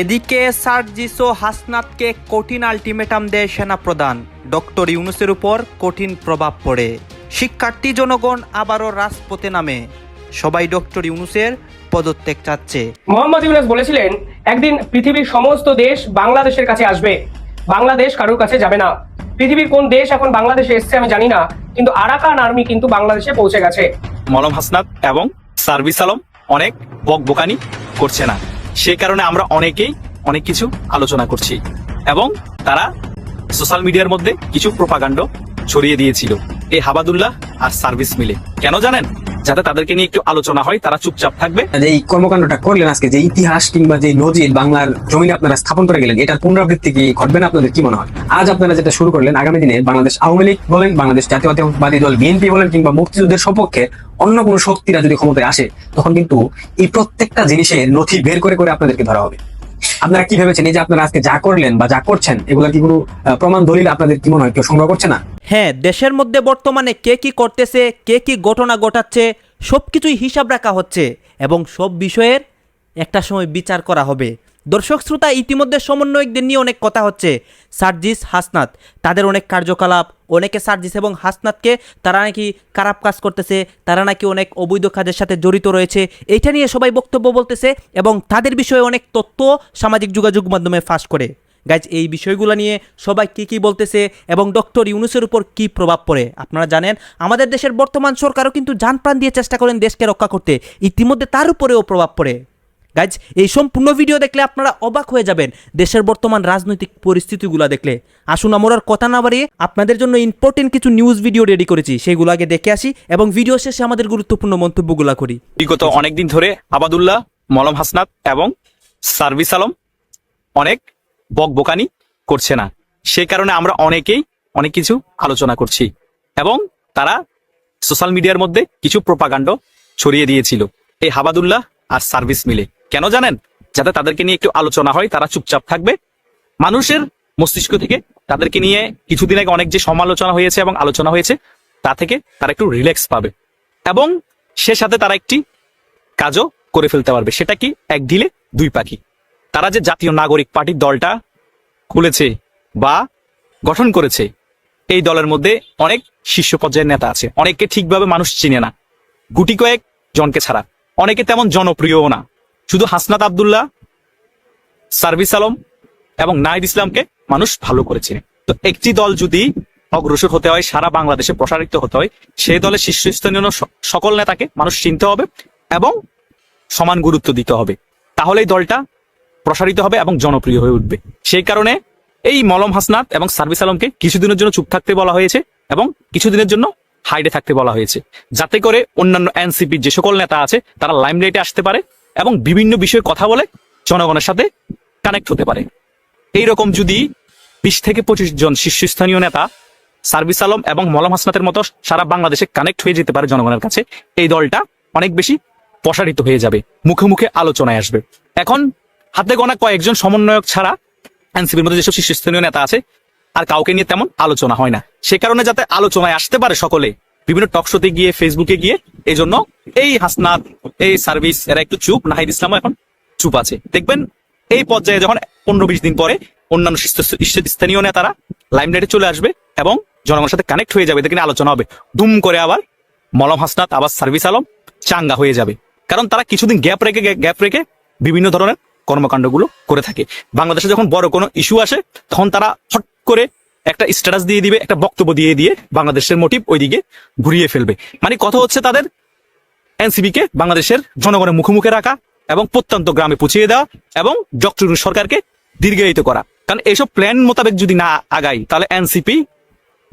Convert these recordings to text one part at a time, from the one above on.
এদিকে সার্জিস হাসনাতকে কঠিন আলটিমেটাম দেয় সেনাপ্রধান। ডক্টর ইউনুসের উপর কঠিন প্রভাব পড়ে। শিক্ষার্থী জনগণ আবারও রাজপথে নামে। সবাই ডক্টর ইউনুসের পদত্যাগ চাচ্ছে। মোহাম্মদ ইউনুস বলেছিলেন একদিন পৃথিবীর সমস্ত দেশ বাংলাদেশের কাছে আসবে। বাংলাদেশ কারোর কাছে যাবে না। পৃথিবীর কোন দেশ এখন বাংলাদেশে এসছে আমি জানি না কিন্তু আরাকান আর্মি কিন্তু বাংলাদেশে পৌঁছে গেছে। মলম হাসনাত এবং সার্ভিস আলম অনেক বকবকানি করছে না। সেই কারণে আমরা অনেকেই অনেক কিছু আলোচনা করছি এবং তারা সোশ্যাল মিডিয়ার মধ্যে কিছু প্রোপাগান্ড ছড়িয়ে দিয়েছিল। এই হাবাদুল্লাহ আর সার্ভিস মিলে। কেন জানেন? যাতে তাদেরকে নিয়ে একটু আলোচনা হয়, তারা চুপচাপ থাকবে। এই কর্মকাণ্ডটা করলেন আজকে, যে ইতিহাস কিংবা যে নজির বাংলার জমিনে আপনারা স্থাপন করে গেলেন, এটার পুনরাবৃত্তি কি ঘটবে না আপনাদের কি মনে হয়? আজ আপনারা যেটা শুরু করলেন, আগামী দিনে বাংলাদেশ আওয়ামী লীগ বলেন, বাংলাদেশ জাতীয়তাবাদী দল বিএনপি বলেন, কিংবা মুক্তিযুদ্ধের সপক্ষে অন্য কোনো শক্তিরা যদি ক্ষমতায় আসে, তখন কিন্তু এই প্রত্যেকটা জিনিসের নথি বের করে করে আপনাদেরকে ধরা হবে। আপনারা কি ভেবেছেন? এই যে আপনারা আজকে যা করলেন বা যা করছেন, এগুলা কি কোনো প্রমাণ দলিল আপনাদের কি মনে হয়? কেউ সংগ্রহ করছে না? হ্যাঁ দেশের মধ্যে বর্তমানে কে কি করতেছে, কে কি ঘটনা ঘটাচ্ছে সব কিছুই হিসাব রাখা হচ্ছে এবং সব বিষয়ের একটা সময় বিচার করা হবে। দর্শক শ্রোতা, ইতিমধ্যে সমন্বয়কদের নিয়ে অনেক কথা হচ্ছে। সার্জিস, হাসনাত, তাদের অনেক কার্যকলাপ, অনেকে সার্জিস এবং হাসনাতকে তারা নাকি খারাপ কাজ করতেছে, তারা নাকি অনেক অবৈধ কাজের সাথে জড়িত রয়েছে। এইটা নিয়ে সবাই বক্তব্য বলতেছে এবং তাদের বিষয়ে অনেক তথ্য সামাজিক যোগাযোগ মাধ্যমে ফাঁস করে। গাইজ, এই বিষয়গুলো নিয়ে সবাই কি কি বলতেছে এবং ডক্টর ইউনুসের উপর কি প্রভাব পড়ে, আপনারা জানেন? আমাদের দেশের বর্তমান সরকারও কিন্তু যান প্রাণ দিয়ে চেষ্টা করেন দেশকে রক্ষা করতে। ইতিমধ্যে তার উপরেও প্রভাব পড়ে। গাইজ এই সম্পূর্ণ ভিডিও দেখলে আপনারা অবাক হয়ে যাবেন দেশের বর্তমান রাজনৈতিক পরিস্থিতিগুলো দেখলে। আসুন আমরা কথা না বাড়িয়ে আপনাদের জন্য ইম্পর্টেন্ট কিছু নিউজ ভিডিও রেডি করেছি, সেগুলো আগে দেখে আসি এবং ভিডিও শেষে আমাদের গুরুত্বপূর্ণ মন্তব্যগুলো করি। বিগত অনেকদিন ধরে আবাদুল্লাহ, মলম হাসনাত এবং সার্ভিস আলম অনেক বকবকানি করছে না। সেই কারণে আমরা অনেকেই অনেক কিছু আলোচনা করছি এবং তারা সোশ্যাল মিডিয়ার মধ্যে কিছু প্রপাগান্ড ছড়িয়ে দিয়েছিল। এই হাবাদুল্লাহ আর সার্ভিস মিলে। কেন জানেন? যাতে তাদেরকে নিয়ে একটু আলোচনা হয়, তারা চুপচাপ থাকবে। মানুষের মস্তিষ্ক থেকে তাদেরকে নিয়ে কিছুদিন আগে অনেক যে সমালোচনা হয়েছে এবং আলোচনা হয়েছে, তা থেকে তারা একটু রিল্যাক্স পাবে। এবং সে সাথে তারা একটি কাজও করে ফেলতে পারবে। সেটা কি? এক ঢিলে দুই পাখি। তারা যে জাতীয় নাগরিক পার্টির দলটা খুলেছে বা গঠন করেছে, এই দলের মধ্যে অনেক শীর্ষ পর্যায়ের নেতা আছে। অনেককে ঠিকভাবে মানুষ চিনে না। গুটি কয়েক জনকে ছাড়া। অনেকে তেমন জনপ্রিয়ও না। শুধু হাসনাত আবদুল্লাহ সার্ভিস আলম এবং নাহিদ ইসলামকে মানুষ ভালো করেছে। তো একটি দল যদি অগ্রসর হতে হয়, সারা বাংলাদেশে প্রসারিত হতে হয়, সেই দলের শীর্ষস্থানীয় সকল নেতাকে মানুষ চিনতে হবে এবং সমান গুরুত্ব দিতে হবে। তাহলেই দলটা প্রসারিত হবে এবং জনপ্রিয় হয়ে উঠবে। সেই কারণে এই মলম হাসনাত এবং সার্ভিস আলমকে কিছুদিনের জন্য চুপ থাকতে বলা হয়েছে এবং কিছুদিনের জন্য হাইডে থাকতে বলা হয়েছে। যাতে করে অন্যান্য এনসিপির যে সকল নেতা আছে, তারা লাইমলাইটে আসতে পারে এবং বিভিন্ন বিষয়ে কথা বলে জনগণের সাথে কানেক্ট হতে পারে। এইরকম যদি বিশ থেকে পঁচিশ জন শীর্ষস্থানীয় নেতা সার্ভিস আলম এবং মলম হাসনাতের মতো সারা বাংলাদেশে কানেক্ট হয়ে যেতে পারে জনগণের কাছে, এই দলটা অনেক বেশি প্রসারিত হয়ে যাবে, মুখে মুখে আলোচনায় আসবে। এখন হাতে গোনা কয়েকজন সমন্বয়ক ছাড়া এনসিপির মধ্যে যেসব শীর্ষস্থানীয় নেতা আছে, আর কাউকে নিয়ে তেমন আলোচনা হয় না। সে কারণে যাতে আলোচনায় আসতে পারে সকলে বিভিন্ন টক শোতে গিয়ে ফেসবুকে গিয়ে এই জন্য এই হাসনাত, এই সার্ভিস এরা একটু চুপ। নাহিদ ইসলামও এখন চুপ আছে। দেখবেন এই পর্যায়ে যখন পনেরো বিশ দিন পরে অন্যান্য শীর্ষস্থানীয় নেতারা লাইমলাইটে চলে আসবে এবং জনগণের সাথে কানেক্ট হয়ে যাবে। এদেরকে আলোচনা হবে। দুম করে আবার মলম হাসনাত, আবার সার্ভিস আলম চাঙ্গা হয়ে যাবে। কারণ তারা কিছুদিন গ্যাপ রেখে গ্যাপ রেখে বিভিন্ন ধরনের কর্মকাণ্ডগুলো করে থাকে। বাংলাদেশে যখন বড় কোনো ইস্যু আসে, তখন তারা হট করে একটা স্ট্যাটাস দিয়ে দিবে, একটা বক্তব্য দিয়ে দিয়ে বাংলাদেশের মোটিভ ওইদিকে ঘুরিয়ে ফেলবে। মানে কথা হচ্ছে তাদের এনসিবি কে বাংলাদেশের জনগণের মুখোমুখি রাখা এবং প্রত্যন্ত গ্রামে পৌঁছিয়ে দেওয়া এবং ডক্টর সরকারকে দীর্ঘায়িত করা। কারণ এইসব প্ল্যান মোতাবেক যদি না আগাই তাহলে এনসিপি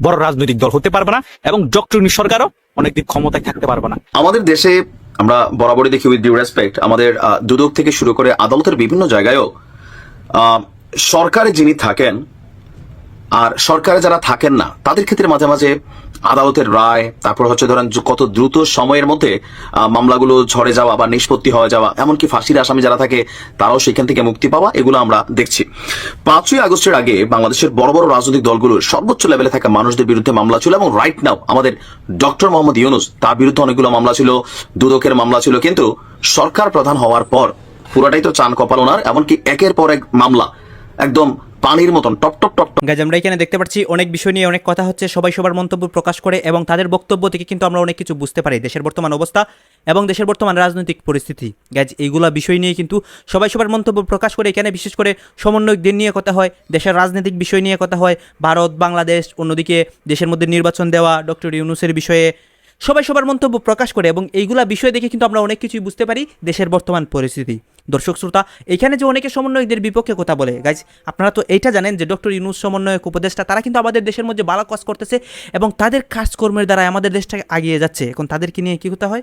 বড় রাজনৈতিক দল হতে পারবে না এবং ডক্টর সরকারও অনেকদিন ক্ষমতায় থাকতে পারবে না। আমাদের দেশে আমরা বরাবরই দেখি উইথ ডিউ রেসপেক্ট আমাদের দুদক থেকে শুরু করে আদালতের বিভিন্ন জায়গায়ও সরকারে যিনি থাকেন আর সরকারে যারা থাকেন না, তাদের ক্ষেত্রে মাঝে মাঝে আদালতের রায়, তারপর হচ্ছে ধরেন কত দ্রুত সময়ের মধ্যে মামলাগুলো ঝরে যাওয়া বা নিষ্পত্তি হয়ে যাওয়া, এমনকি ফাঁসির আসামি যারা থাকে, তারাও সেখান থেকে মুক্তি পাওয়া, এগুলো আমরা দেখছি। পাঁচই আগস্টের আগে বাংলাদেশের বড় বড় রাজনৈতিক দলগুলোর সর্বোচ্চ লেভেলে থাকা মানুষদের বিরুদ্ধে মামলা ছিল এবং রাইট নাও আমাদের ডক্টর মোহাম্মদ ইউনুস, তার বিরুদ্ধে অনেকগুলো মামলা ছিল, দুদকের মামলা ছিল, কিন্তু সরকার প্রধান হওয়ার পর পুরাটাই তো চান কপাল ওনার, এমনকি একের পর এক মামলা, একদম পানির মতন, টপ টপ টপ গাইজ, আমরা এখানে দেখতে পাচ্ছি অনেক বিষয় নিয়ে অনেক কথা হচ্ছে, সবাই সবার মন্তব্য প্রকাশ করে এবং তাদের বক্তব্য থেকে কিন্তু আমরা অনেক কিছু বুঝতে পারি, দেশের বর্তমান অবস্থা এবং দেশের বর্তমান রাজনৈতিক পরিস্থিতি। গাইজ, এইগুলা বিষয় নিয়ে কিন্তু সবাই সবার মন্তব্য প্রকাশ করে এখানে, বিশেষ করে সমন্বয়কদের নিয়ে কথা হয়, দেশের রাজনৈতিক বিষয় নিয়ে কথা হয়, ভারত, বাংলাদেশ, অন্যদিকে দেশের মধ্যে নির্বাচন দেওয়া, ডক্টর ইউনুসের বিষয়ে সবাই সবার মন্তব্য প্রকাশ করে এবং এইগুলা বিষয় দেখে কিন্তু আমরা অনেক কিছুই বুঝতে পারি দেশের বর্তমান পরিস্থিতি। দর্শক, শ্রোতা, এখানে যে অনেকে সমন্বয়কদের বিপক্ষে কথা বলে গাইজ আপনারা তো এইটা জানেন যে ডক্টর ইউনুস সমন্বয়ক উপদেষ্টা, তারা কিন্তু আমাদের দেশের মধ্যে ভালো কাজ করতেছে এবং তাদের কাজকর্মের দ্বারা আমাদের দেশটাকে আগিয়ে যাচ্ছে। এখন তাদেরকে নিয়ে কী কথা হয়?